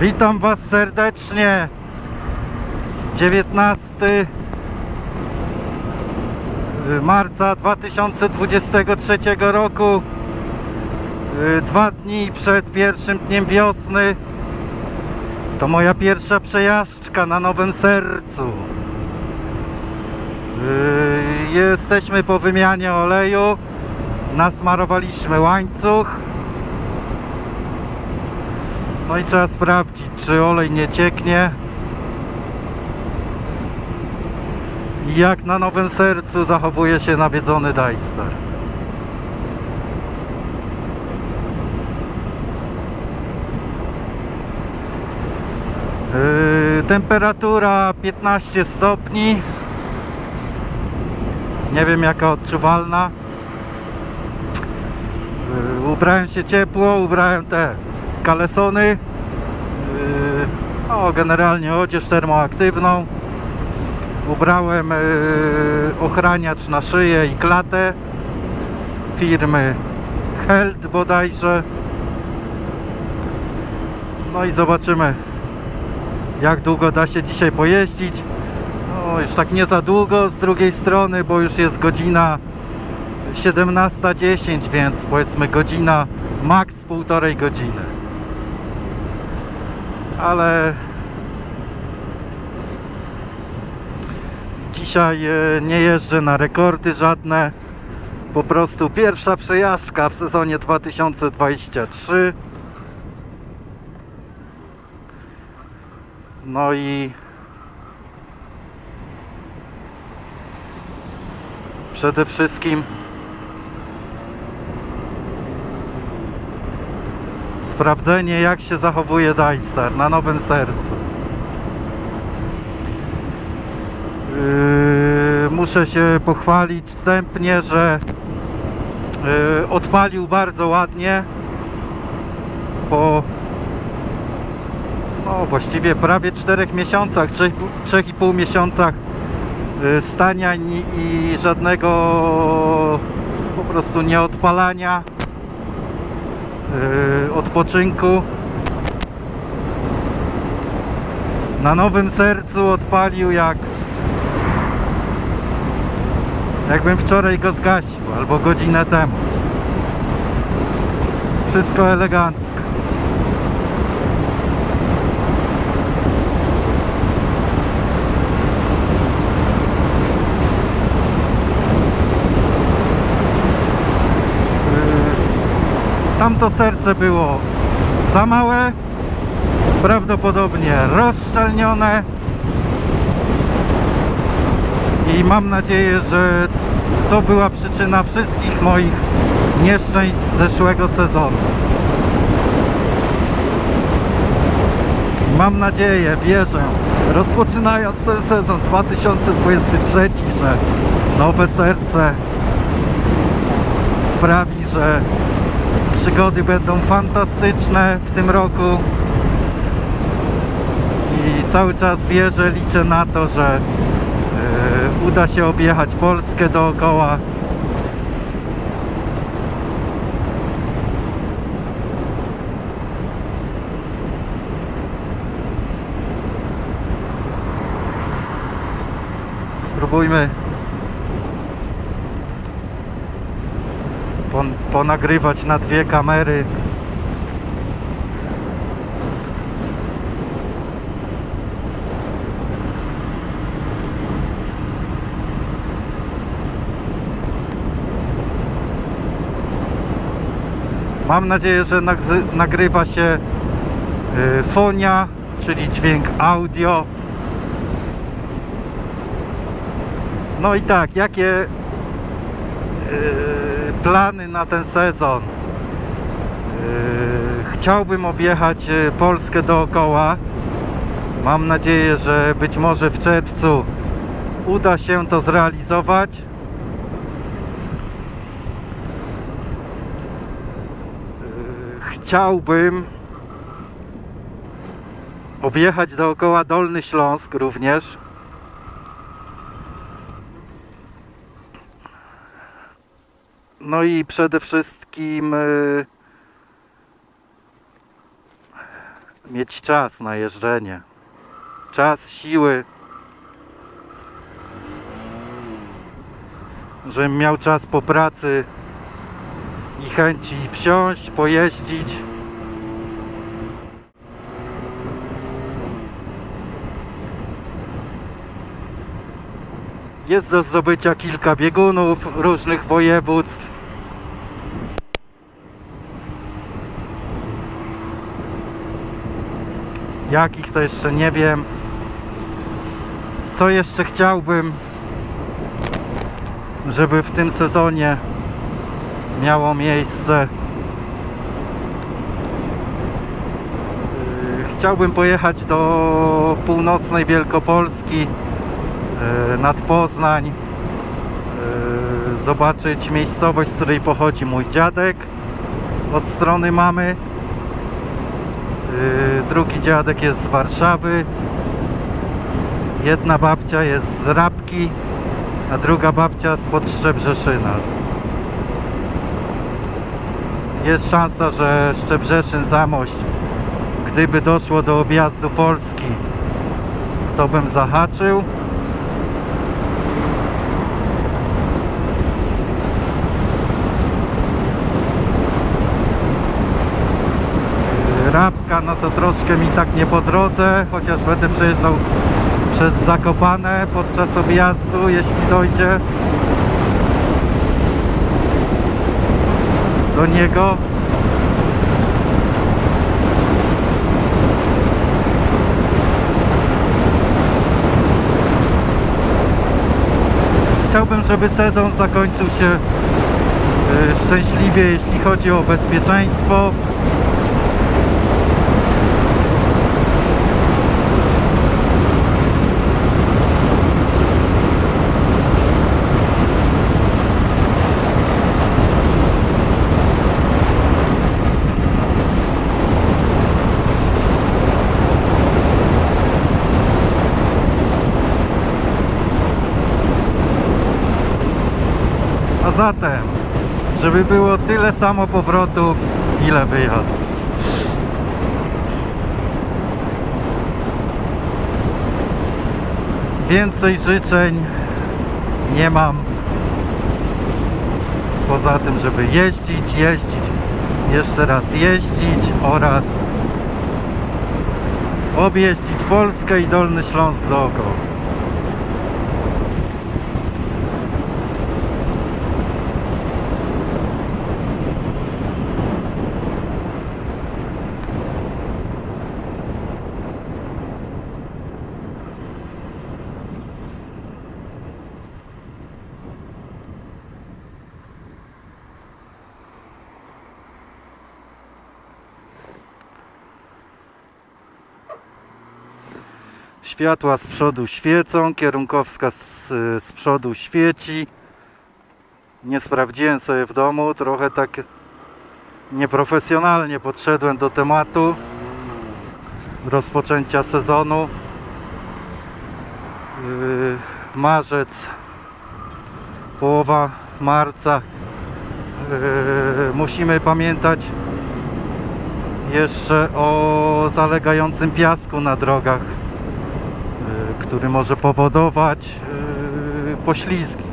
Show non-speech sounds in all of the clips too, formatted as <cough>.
Witam Was serdecznie. 19 marca 2023 roku. Y, Dwa dni przed pierwszym dniem wiosny. To moja pierwsza przejażdżka na Nowym Sercu. Y, Jesteśmy po wymianie oleju. Nasmarowaliśmy łańcuch. No i trzeba sprawdzić, czy olej nie cieknie. Jak na Nowym Sercu zachowuje się nawiedzony Dajstar. Yy, temperatura 15 stopni. Nie wiem jaka odczuwalna. Yy, ubrałem się ciepło, ubrałem te kalesony. Yy, no, generalnie odzież termoaktywną. Ubrałem yy, ochraniacz na szyję i klatę firmy Held bodajże. No i zobaczymy jak długo da się dzisiaj pojeździć. No, już tak nie za długo z drugiej strony, bo już jest godzina 17.10, więc powiedzmy godzina, maks półtorej godziny. Ale dzisiaj e, nie jeżdżę na rekordy żadne. Po prostu pierwsza przejażdżka w sezonie 2023. No i przede wszystkim sprawdzenie jak się zachowuje Dajstar na Nowym Sercu. Yy, muszę się pochwalić wstępnie, że yy, odpalił bardzo ładnie po no właściwie prawie 4 miesiącach, 3,5 miesiącach y, stania i żadnego po prostu nieodpalania, y, odpoczynku. Na Nowym Sercu odpalił jak jakbym wczoraj go zgasił, albo godzinę temu. Wszystko elegancko. Tamto serce było za małe, prawdopodobnie rozszczelnione i mam nadzieję, że to była przyczyna wszystkich moich nieszczęść z zeszłego sezonu. Mam nadzieję, wierzę, rozpoczynając ten sezon 2023, że nowe serce sprawi, że przygody będą fantastyczne w tym roku i cały czas wierzę, liczę na to, że e, uda się objechać Polskę dookoła. Spróbujmy pon- ponagrywać na dwie kamery. Mam nadzieję, że nagrywa się y, fonia, czyli dźwięk audio. No i tak, jakie yy, plany na ten sezon. Yy, chciałbym objechać yy, Polskę dookoła. Mam nadzieję, że być może w czerwcu uda się to zrealizować. Yy, Chciałbym objechać dookoła Dolny Śląsk również. No i przede wszystkim y, mieć czas na jeżdżenie. Czas, siły. Żebym miał czas po pracy i chęci wsiąść, pojeździć. Jest do zdobycia kilka biegunów różnych województw. Jakich to jeszcze nie wiem. Co jeszcze chciałbym, żeby w tym sezonie miało miejsce. Yy, Chciałbym pojechać do północnej Wielkopolski, yy, nad Poznań, yy, zobaczyć miejscowość, z której pochodzi mój dziadek od strony mamy. Yy, Drugi dziadek jest z Warszawy. Jedna babcia jest z Rabki, a druga babcia z Szczebrzeszyna. Jest szansa, że Szczebrzeszyn, Zamość, gdyby doszło do objazdu Polski, to bym zahaczył. No to troszkę mi tak nie po drodze, chociaż będę przejeżdżał przez Zakopane podczas objazdu, jeśli dojdzie do niego. Chciałbym, żeby sezon zakończył się e, szczęśliwie, jeśli chodzi o bezpieczeństwo. Zatem, żeby było tyle samo powrotów, ile wyjazd. Więcej życzeń nie mam. Poza tym, żeby jeździć, jeździć, jeszcze raz jeździć oraz objeździć Polskę i Dolny Śląsk dookoła. Światła z przodu świecą, kierunkowska z, z przodu świeci. Nie sprawdziłem sobie w domu, trochę tak nieprofesjonalnie podszedłem do tematu rozpoczęcia sezonu. Yy, marzec, połowa marca. Yy, musimy pamiętać jeszcze o zalegającym piasku na drogach który może powodować y, poślizgi.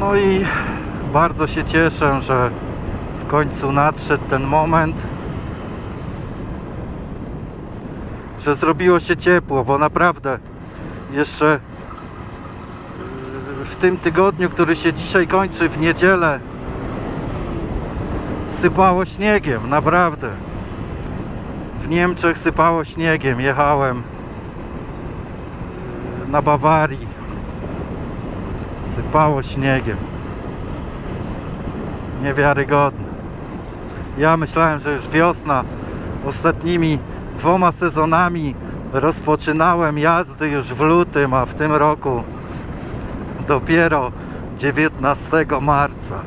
No i bardzo się cieszę, że w końcu nadszedł ten moment, że zrobiło się ciepło, bo naprawdę jeszcze yy, w tym tygodniu, który się dzisiaj kończy w niedzielę, sypało śniegiem, naprawdę. W Niemczech sypało śniegiem, jechałem yy, na Bawarii. Sypało śniegiem. Niewiarygodne. Ja myślałem, że już wiosna ostatnimi dwoma sezonami rozpoczynałem jazdy już w lutym, a w tym roku dopiero 19 marca.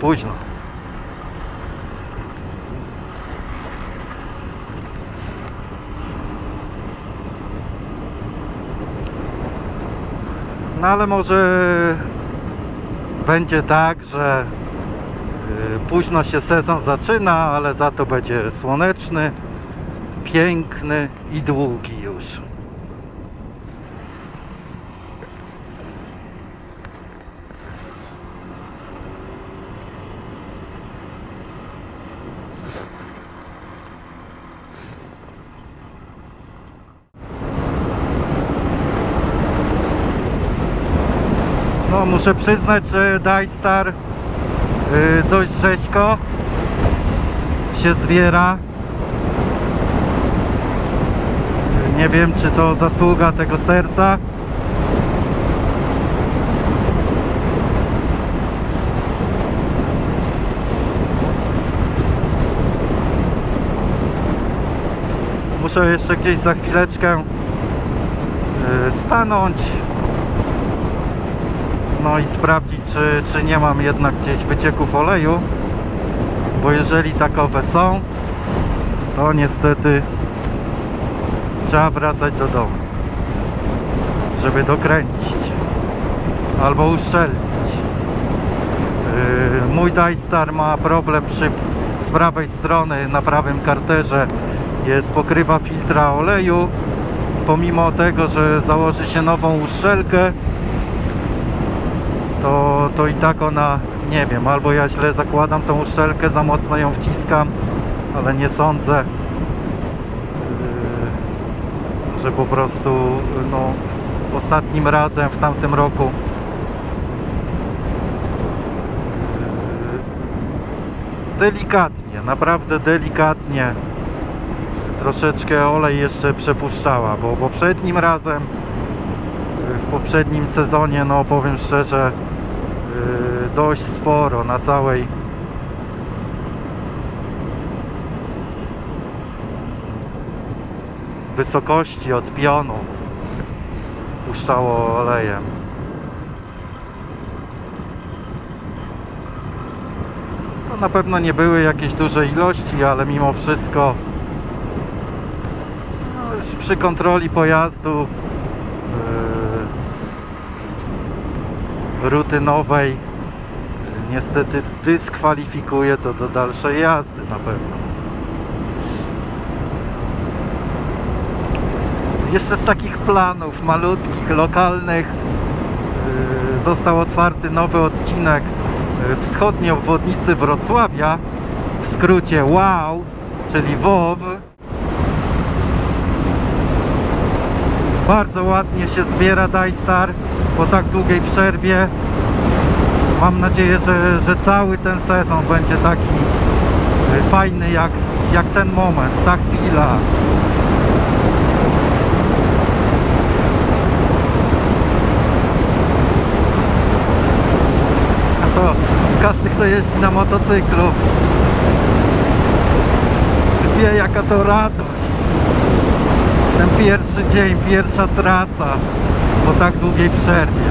Późno. No ale może będzie tak, że późno się sezon zaczyna, ale za to będzie słoneczny, piękny i długi już. No muszę przyznać, że Dajstar y, dość rzeźko się zbiera. Nie wiem, czy to zasługa tego serca. Muszę jeszcze gdzieś za chwileczkę y, stanąć, no i sprawdzić, czy, czy nie mam jednak gdzieś wycieków oleju, bo jeżeli takowe są, to niestety trzeba wracać do domu, żeby dokręcić albo uszczelnić. Yy, Mój Dajstar ma problem przy z prawej strony na prawym karterze jest pokrywa filtra oleju pomimo tego, że założy się nową uszczelkę to, to i tak ona, nie wiem, albo ja źle zakładam tą uszczelkę, za mocno ją wciskam, ale nie sądzę, yy, że po prostu no, ostatnim razem w tamtym roku yy, delikatnie, naprawdę delikatnie troszeczkę olej jeszcze przepuszczała, bo poprzednim razem w poprzednim sezonie, no powiem szczerze, yy, dość sporo na całej wysokości od pionu puszczało olejem. To na pewno nie były jakieś duże ilości, ale mimo wszystko no przy kontroli pojazdu yy, rutynowej niestety dyskwalifikuje to do dalszej jazdy na pewno. Jeszcze z takich planów malutkich, lokalnych yy, został otwarty nowy odcinek yy, wschodniej obwodnicy Wrocławia, w skrócie WOW, czyli WOW. Bardzo ładnie się zbiera Dajstar po tak długiej przerwie. Mam nadzieję, że, że cały ten sezon będzie taki y, fajny jak, jak ten moment, ta chwila. To każdy, kto jeździ na motocyklu, wie jaka to radość ten pierwszy dzień, pierwsza trasa po tak długiej przerwie.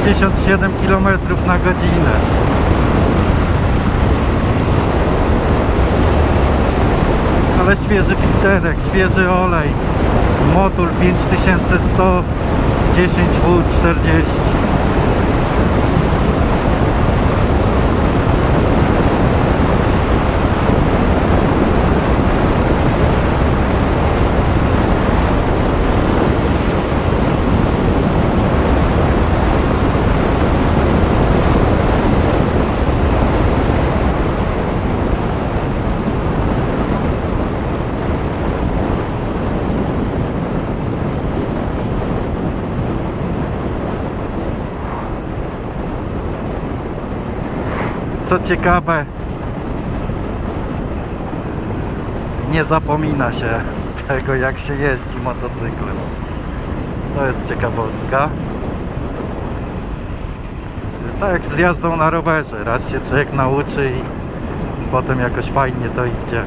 Osiemdziesiąt siedem kilometrów na godzinę. Ale świeży filterek, świeży olej. Motul 5100 Co ciekawe, nie zapomina się <laughs> tego, jak się jeździ motocyklem. To jest ciekawostka. Tak jak z jazdą na rowerze. Raz się człowiek nauczy i potem jakoś fajnie to idzie. Yy,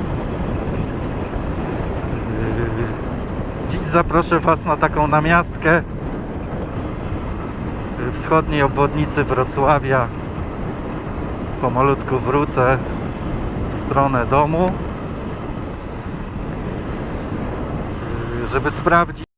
Dziś zaproszę Was na taką namiastkę wschodniej obwodnicy Wrocławia. Pomalutku wrócę w stronę domu, żeby sprawdzić.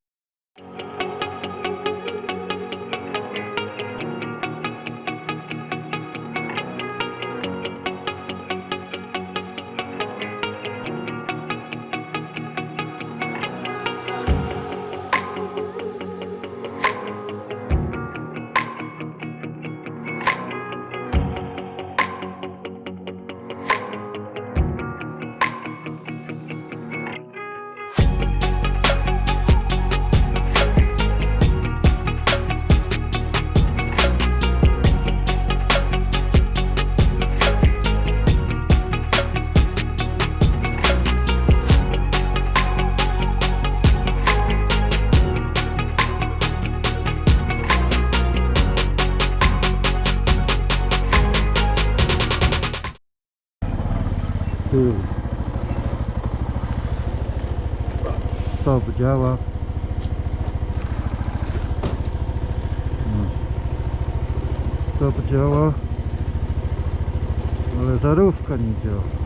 Stop działa. Stop działa. Ale żarówka nie działa.